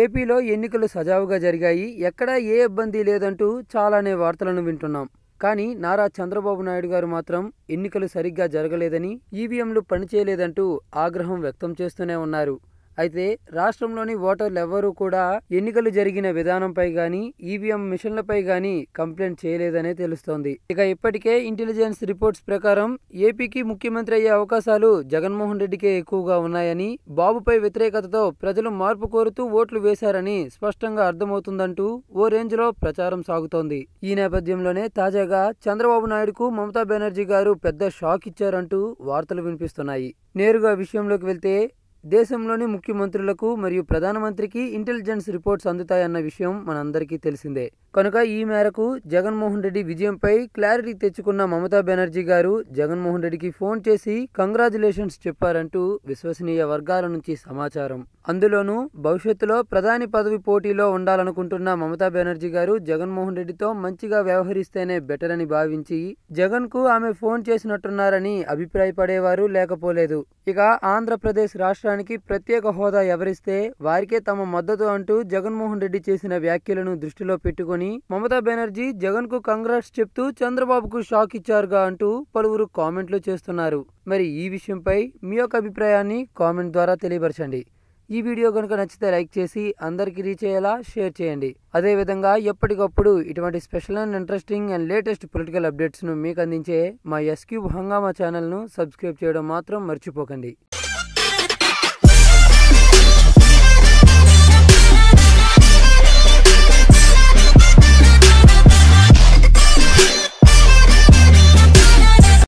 ఏపీలో ఎన్నికలు సజావుగా జరిగాయి. ఎక్కడా ఏ ఇబ్బంది లేదంటూ చాలానే వార్తలను వింటున్నాం. కానీ నారా చంద్రబాబు నాయుడు గారు మాత్రం ఎన్నికలు సరిగ్గా జరగలేదని ఈవీఎంలు పనిచేయలేదంటూ ఆగ్రహం వ్యక్తం చేస్తూనే ఉన్నారు. అయితే రాష్ట్రంలోని ఓటర్లు ఎవరూ కూడా ఎన్నికలు జరిగిన విధానంపై గాని ఈవీఎం మిషన్లపై గాని కంప్లైంట్ చేయలేదనే తెలుస్తోంది. ఇక ఇప్పటికే ఇంటెలిజెన్స్ రిపోర్ట్స్ ప్రకారం ఏపీకి ముఖ్యమంత్రి అయ్యే అవకాశాలు జగన్మోహన్ రెడ్డికే ఎక్కువగా ఉన్నాయని బాబుపై వ్యతిరేకతతో ప్రజలు మార్పు కోరుతూ ఓట్లు వేశారని స్పష్టంగా అర్థమవుతుందంటూ ఓ రేంజ్లో ప్రచారం సాగుతోంది. ఈ నేపథ్యంలోనే తాజాగా చంద్రబాబు నాయుడుకు మమతా బెనర్జీ గారు పెద్ద షాక్ ఇచ్చారంటూ వార్తలు వినిపిస్తున్నాయి. నేరుగా విషయంలోకి వెళ్తే దేశంలోని ముఖ్యమంత్రులకు మరియు ప్రధానమంత్రికి ఇంటెలిజెన్స్ రిపోర్ట్స్ అందుతాయన్న విషయం మనందరికీ తెలిసిందే. కనుక ఈ మేరకు జగన్మోహన్ రెడ్డి విజయంపై క్లారిటీ తెచ్చుకున్న మమతా బెనర్జీ గారు జగన్మోహన్ రెడ్డికి ఫోన్ చేసి కంగ్రాచులేషన్స్ చెప్పారంటూ విశ్వసనీయ వర్గాల నుంచి సమాచారం. అందులోనూ భవిష్యత్తులో ప్రధాని పదవి పోటీలో ఉండాలనుకుంటున్న మమతా బెనర్జీ గారు జగన్మోహన్ రెడ్డితో మంచిగా వ్యవహరిస్తేనే బెటర్ అని భావించి జగన్కు ఆమె ఫోన్ చేసినట్టున్నారని అభిప్రాయపడేవారు లేకపోలేదు. ఇక ఆంధ్రప్రదేశ్ రాష్ట్రానికి ప్రత్యేక హోదా ఎవరిస్తే వారికే తమ మద్దతు అంటూ జగన్మోహన్ రెడ్డి చేసిన వ్యాఖ్యలను దృష్టిలో పెట్టుకుని మమతా బెనర్జీ జగన్కు కంగ్రాట్స్ చెప్తూ చంద్రబాబుకు షాక్ ఇచ్చారుగా అంటూ పలువురు కామెంట్లు చేస్తున్నారు. మరి ఈ విషయంపై మీ యొక్క అభిప్రాయాన్ని కామెంట్ ద్వారా తెలియపరచండి. ఈ వీడియో కనుక నచ్చితే లైక్ చేసి అందరికీ రీచ్ అయ్యేలా షేర్ చేయండి. అదేవిధంగా ఎప్పటికప్పుడు ఇటువంటి special and interesting and latest political అప్డేట్స్ను మీకు అందించే మా ఎస్క్యూబ్ హంగామా ఛానల్ను సబ్స్క్రైబ్ చేయడం మాత్రం మర్చిపోకండి.